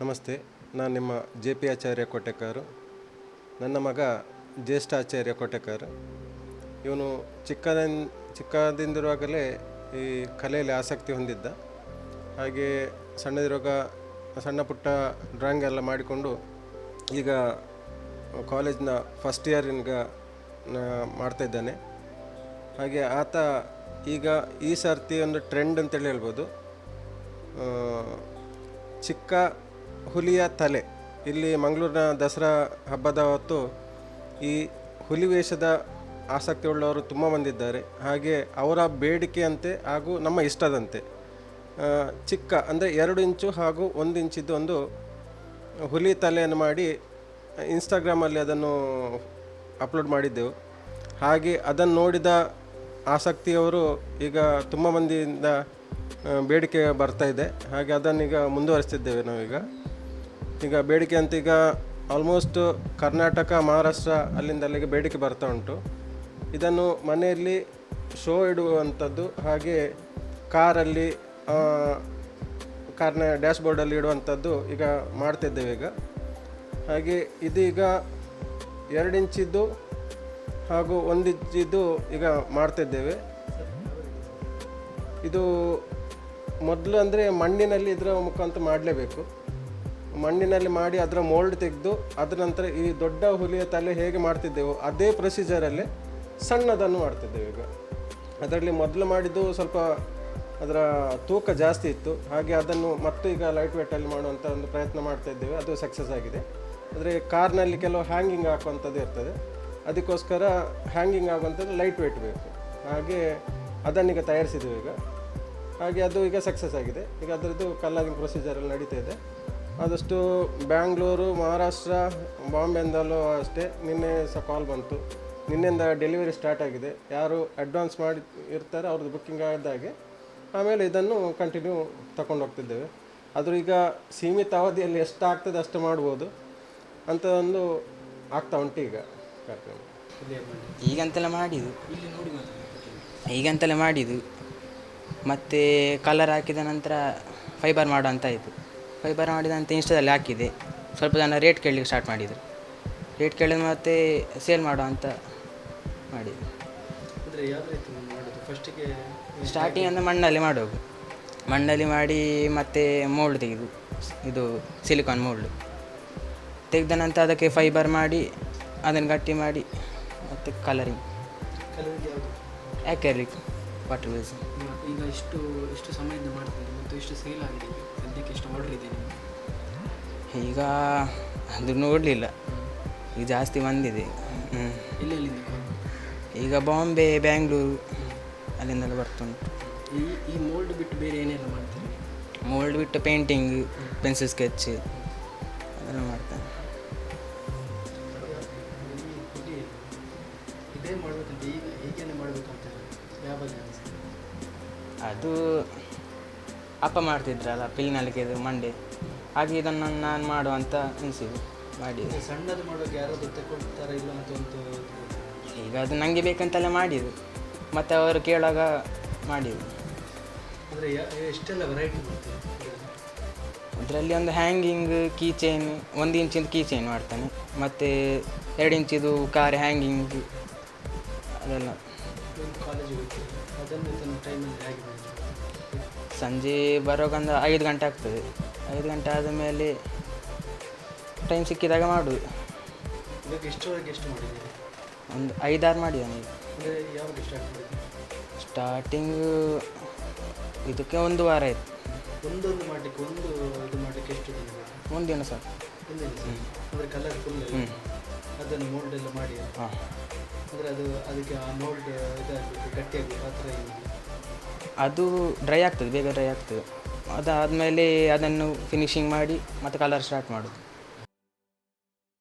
ನಮಸ್ತೆ, ನಾನು ನಿಮ್ಮ ಜೆ ಪಿ ಆಚಾರ್ಯ ಕೋಟೆಕಾರು. ನನ್ನ ಮಗ ಜ್ಯೇಷ್ಠ ಆಚಾರ್ಯ ಕೋಟೆಕಾರ್. ಇವನು ಚಿಕ್ಕದಿನ, ಚಿಕ್ಕದಿಂದಿರುವಾಗಲೇ ಈ ಕಲೆಯಲ್ಲಿ ಆಸಕ್ತಿ ಹೊಂದಿದ್ದ. ಹಾಗೆ ಸಣ್ಣದಿರುವಾಗ ಸಣ್ಣ ಪುಟ್ಟ ಡ್ರಾಯಿಂಗ್ ಎಲ್ಲ ಮಾಡಿಕೊಂಡು ಈಗ ಕಾಲೇಜ್ನ ಫಸ್ಟ್ ಇಯರ್ಗ ಮಾಡ್ತಾ ಇದ್ದಾನೆ. ಹಾಗೆ ಆತ ಈಗ ಈ ಸರ್ತಿ ಒಂದು ಟ್ರೆಂಡ್ ಅಂತೇಳಿ ಹೇಳ್ಬೋದು. ಚಿಕ್ಕ ಹುಲಿಯ ತಲೆ. ಇಲ್ಲಿ ಮಂಗಳೂರಿನ ದಸರಾ ಹಬ್ಬದ ಹೊತ್ತು ಈ ಹುಲಿ ವೇಷದ ಆಸಕ್ತಿ ಉಳ್ಳವರು ತುಂಬ ಬಂದಿದ್ದಾರೆ ಹಾಗೆ ಅವರ ಬೇಡಿಕೆಯಂತೆ ಹಾಗೂ ನಮ್ಮ ಇಷ್ಟದಂತೆ. ಚಿಕ್ಕ ಅಂದರೆ ಎರಡು ಇಂಚು ಹಾಗೂ ಒಂದು ಇಂಚಿದ್ದು ಒಂದು ಹುಲಿ ತಲೆಯನ್ನು ಮಾಡಿ ಇನ್ಸ್ಟಾಗ್ರಾಮಲ್ಲಿ ಅದನ್ನು ಅಪ್ಲೋಡ್ ಮಾಡಿದ್ದೆವು. ಹಾಗೆ ಅದನ್ನು ನೋಡಿದ ಆಸಕ್ತಿಯವರು ಈಗ ತುಂಬ ಮಂದಿಯಿಂದ ಬೇಡಿಕೆ ಬರ್ತಾ ಇದೆ. ಹಾಗೆ ಅದನ್ನೀಗ ಮುಂದುವರಿಸ್ತಿದ್ದೇವೆ ನಾವೀಗ. ಈಗ ಬೇಡಿಕೆ ಅಂತ ಈಗ ಆಲ್ಮೋಸ್ಟ್ ಕರ್ನಾಟಕ, ಮಹಾರಾಷ್ಟ್ರ ಅಲ್ಲಿಂದ ಅಲ್ಲಿಗೆ ಬೇಡಿಕೆ ಬರ್ತಾ ಉಂಟು. ಇದನ್ನು ಮನೆಯಲ್ಲಿ ಶೋ ಇಡುವಂಥದ್ದು ಹಾಗೆ ಕಾರಲ್ಲಿ ಕಾರ್ನ ಡ್ಯಾಶ್ ಬೋರ್ಡಲ್ಲಿ ಇಡುವಂಥದ್ದು ಈಗ ಮಾಡ್ತಿದ್ದೇವೆ ಈಗ. ಹಾಗೆ ಇದೀಗ ಎರಡು ಇಂಚಿದ್ದು ಹಾಗೂ ಒಂದು ಇಂಚಿದ್ದು ಈಗ ಮಾಡ್ತಿದ್ದೇವೆ. ಇದು ಮೊದಲು ಅಂದರೆ ಮಣ್ಣಿನಲ್ಲಿ ಇದರ ಮುಖಾಂತರ ಮಾಡಲೇಬೇಕು. ಮಣ್ಣಿನಲ್ಲಿ ಮಾಡಿ ಅದರ ಮೋಲ್ಡ್ ತೆಗೆದು ಅದರ ನಂತರ ಈ ದೊಡ್ಡ ಹುಲಿಯ ತಲೆ ಹೇಗೆ ಮಾಡ್ತಿದ್ದೆವು ಅದೇ ಪ್ರೊಸೀಜರಲ್ಲಿ ಸಣ್ಣದನ್ನು ಮಾಡ್ತಿದ್ದೆವು ಈಗ. ಅದರಲ್ಲಿ ಮೊದಲು ಮಾಡಿದ್ದು ಸ್ವಲ್ಪ ಅದರ ತೂಕ ಜಾಸ್ತಿ ಇತ್ತು. ಹಾಗೆ ಅದನ್ನು ಮತ್ತೆ ಈಗ ಲೈಟ್ ವೇಟಲ್ಲಿ ಮಾಡುವಂಥ ಒಂದು ಪ್ರಯತ್ನ ಮಾಡ್ತಾ ಇದ್ದೇವೆ. ಅದು ಸಕ್ಸಸ್ ಆಗಿದೆ. ಆದರೆ ಕಾರ್ನಲ್ಲಿ ಕೆಲವು ಹ್ಯಾಂಗಿಂಗ್ ಹಾಕುವಂಥದ್ದು ಇರ್ತದೆ. ಅದಕ್ಕೋಸ್ಕರ ಹ್ಯಾಂಗಿಂಗ್ ಆಗುವಂಥದ್ದು ಲೈಟ್ ವೇಟ್ ಬೇಕು. ಹಾಗೆ ಅದನ್ನೀಗ ತಯಾರಿಸಿದ್ದೇವೆ ಈಗ. ಹಾಗೆ ಅದು ಈಗ ಸಕ್ಸಸ್ ಆಗಿದೆ. ಈಗ ಅದರದ್ದು ಕಲ್ಲಾಗಿನ ಪ್ರೊಸೀಜರಲ್ಲಿ ನಡೀತಾ ಇದೆ. ಆದಷ್ಟು ಬ್ಯಾಂಗ್ಳೂರು, ಮಹಾರಾಷ್ಟ್ರ ಬಾಂಬೆಯಿಂದಲೂ ಅಷ್ಟೇ ನಿನ್ನೆ ಸಹ ಕಾಲ್ ಬಂತು. ನಿನ್ನೆಯಿಂದ ಡೆಲಿವರಿ ಸ್ಟಾರ್ಟ್ ಆಗಿದೆ. ಯಾರು ಅಡ್ವಾನ್ಸ್ ಮಾಡಿ ಇರ್ತಾರೆ ಅವ್ರದ್ದು ಬುಕ್ಕಿಂಗ್ ಆದಾಗೆ ಆಮೇಲೆ ಇದನ್ನು ಕಂಟಿನ್ಯೂ ತಗೊಂಡು ಹೋಗ್ತಿದ್ದೇವೆ. ಆದರೂ ಈಗ ಸೀಮಿತ ಅವಧಿಯಲ್ಲಿ ಎಷ್ಟು ಆಗ್ತದೆ ಅಷ್ಟು ಮಾಡ್ಬೋದು ಅಂತ ಒಂದು ಆಗ್ತಾ ಉಂಟು ಈಗ ಕಾರ್ಯಕ್ರಮ. ಈಗಂತೆಲ್ಲ ಮಾಡಿದ್ದು. ಈಗಂತೆಲ್ಲ ಮಾಡಿದ್ದು. ಮತ್ತು ಕಲರ್ ಹಾಕಿದ ನಂತರ ಫೈಬರ್ ಮಾಡೋ ಅಂತ ಆಯಿತು. ಫೈಬರ್ ಮಾಡಿದ ಅಂತ ಇನ್ಸ್ಟಾದಲ್ಲಿ ಹಾಕಿದೆ. ಸ್ವಲ್ಪ ಜನ ರೇಟ್ ಕೇಳಲಿಕ್ಕೆ ಸ್ಟಾರ್ಟ್ ಮಾಡಿದರು. ರೇಟ್ ಕೇಳಿದ ಮತ್ತೆ ಸೇಲ್ ಮಾಡುವ ಅಂತ ಮಾಡಿದೆ ಅಂದರೆ ಯಾವ ರೀತಿ ಮಾಡೋದು? ಫಸ್ಟಿಗೆ ಸ್ಟಾರ್ಟಿಂಗ್ ಅಂದರೆ ಮಣ್ಣಲ್ಲಿ ಮಾಡೋದು. ಮಣ್ಣಲ್ಲಿ ಮಾಡಿ ಮತ್ತೆ ಮೋಲ್ಡ್ ತೆಗೆದು ಇದು ಸಿಲಿಕಾನ್ ಮೋಲ್ಡ್ ತೆಗೆದ ನಂತರ ಅದಕ್ಕೆ ಫೈಬರ್ ಮಾಡಿ ಅದನ್ನು ಗಟ್ಟಿ ಮಾಡಿ ಮತ್ತು ಕಲರಿಂಗ್ ಯಾಕೆ ಆ್ಯಕ್ರಿಲಿಕ್ ವಾಟರ್ ಬೇಸ್ ಈಗ ಇಷ್ಟು ಇಷ್ಟು ಸಮಯದಿಂದ ಮಾಡ್ತಿದ್ದೀರಿ ಮತ್ತು ಇಷ್ಟು ಸೇಲ್ ಆಗಿದೆ ಸದ್ಯಕ್ಕೆ ಎಷ್ಟು ಇದೆ ಈಗ ಅದು ನೋಡಲಿಲ್ಲ. ಈಗ ಜಾಸ್ತಿ ಬಂದಿದೆ. ಹ್ಞೂ ಈಗ ಬಾಂಬೆ ಬ್ಯಾಂಗ್ಳೂರು ಅಲ್ಲಿಂದೆಲ್ಲ ಬರ್ತುಂಟು ಈ ಈ ಮೋಲ್ಡ್ ಬಿಟ್ಟು ಬೇರೆ ಏನೆಲ್ಲ ಮಾಡ್ತೀರಿ? ಮೋಲ್ಡ್ ಬಿಟ್ಟು ಪೇಂಟಿಂಗ್ ಪೆನ್ಸಿಲ್ ಸ್ಕೆಚ್ ಅದೆಲ್ಲ ಮಾಡ್ತಾನೆ. ಇದೇ ಮಾಡಬೇಕಂತ ಈಗ ಮಾಡಬೇಕಂತ ಅದು ಅಪ್ಪ ಮಾಡ್ತಿದ್ರಲ್ಲ ಪಿಲ್ನಲ್ಲಿಗೆ ಮಂಡೆ. ಹಾಗೆ ಇದನ್ನು ನಾನು ಮಾಡುವಂತ ಅನಿಸಿದ್ದು ಮಾಡಿ ಈಗ ಸಣ್ಣದು ಮಾಡೋಕೆ ಯಾರಾದರೂ ತಗೊಳ್ತಾರ ಇಲ್ಲ ಅಂತ ಒಂದು ಈಗ ಅದು ನನಗೆ ಬೇಕಂತೆಲ್ಲ ಮಾಡಿದ್ದು ಮತ್ತು ಅವರು ಕೇಳುವಾಗ ಮಾಡಿದ್ದು ಅಂದರೆ ಎಷ್ಟೆಲ್ಲ ವೆರೈಟಿ ಮಾಡ್ತೀರಿ ಅದರಲ್ಲಿ ಒಂದು ಹ್ಯಾಂಗಿಂಗ್ ಕೀ ಚೈನ್ ಒಂದು ಇಂಚಿಂದು ಕೀ ಚೈನ್ ಮಾಡ್ತಾನೆ. ಮತ್ತು ಎರಡು ಇಂಚಿದು ಕಾರ್ ಹ್ಯಾಂಗಿಂಗ್ ಅದೆಲ್ಲ. ಕಾಲೇಜಿಗೆ ಹೋಗ್ತೀವಿ ಅದನ್ನು ಟೈಮಲ್ಲಿ ಹೇಗೆ ಸಂಜೆ ಬರೋಕಂದ ಐದು ಗಂಟೆ ಆಗ್ತದೆ. ಐದು ಗಂಟೆ ಆದಮೇಲೆ ಟೈಮ್ ಸಿಕ್ಕಿದಾಗ ಮಾಡೋದು. ಇವಾಗ ಎಷ್ಟರವರೆಗೆ ಎಷ್ಟು ಮಾಡಿದ್ದೀರಿ? ಒಂದು ಐದಾರು ಮಾಡಿದ್ದಾನೆ ಈಗ. ಅಂದರೆ ಯಾವಾಗ ಸ್ಟಾರ್ಟ್ ಮಾಡಿದ್ದೀರಿ? ಸ್ಟಾರ್ಟಿಂಗು ಇದಕ್ಕೆ ಒಂದು ವಾರ ಆಯಿತು. ಒಂದೊಂದು ಮಾಡಲಿಕ್ಕೆ ಒಂದು ಇದು ಮಾಡಲಿಕ್ಕೆ ಎಷ್ಟು ದಿನ ಬೇಕು? ಒಂದಿನ ಸರ್. ಒಂದೇ ದಿವಸ ಅಂದರೆ ಕಲರ್ ಫುಲ್ ಹ್ಞೂ ಅದನ್ನು ಮೋಲ್ಡ್ ಎಲ್ಲ ಮಾಡಿ? ಹಾಂ. ಅಂದರೆ ಅದು ಅದಕ್ಕೆ ಆ ಮೋಲ್ಡ್ ಇದಾಗಬೇಕು ಗಟ್ಟಿಯಾಗಬೇಕು ಆ ಥರ ಏನಿಲ್ಲ ಅದು ಡ್ರೈ ಆಗ್ತದೆ ಬೇಗ ಡ್ರೈ ಆಗ್ತದೆ. ಅದಾದಮೇಲೆ ಅದನ್ನು ಫಿನಿಶಿಂಗ್ ಮಾಡಿ ಮತ್ತೆ ಕಲರ್ ಸ್ಟಾರ್ಟ್ ಮಾಡೋದು.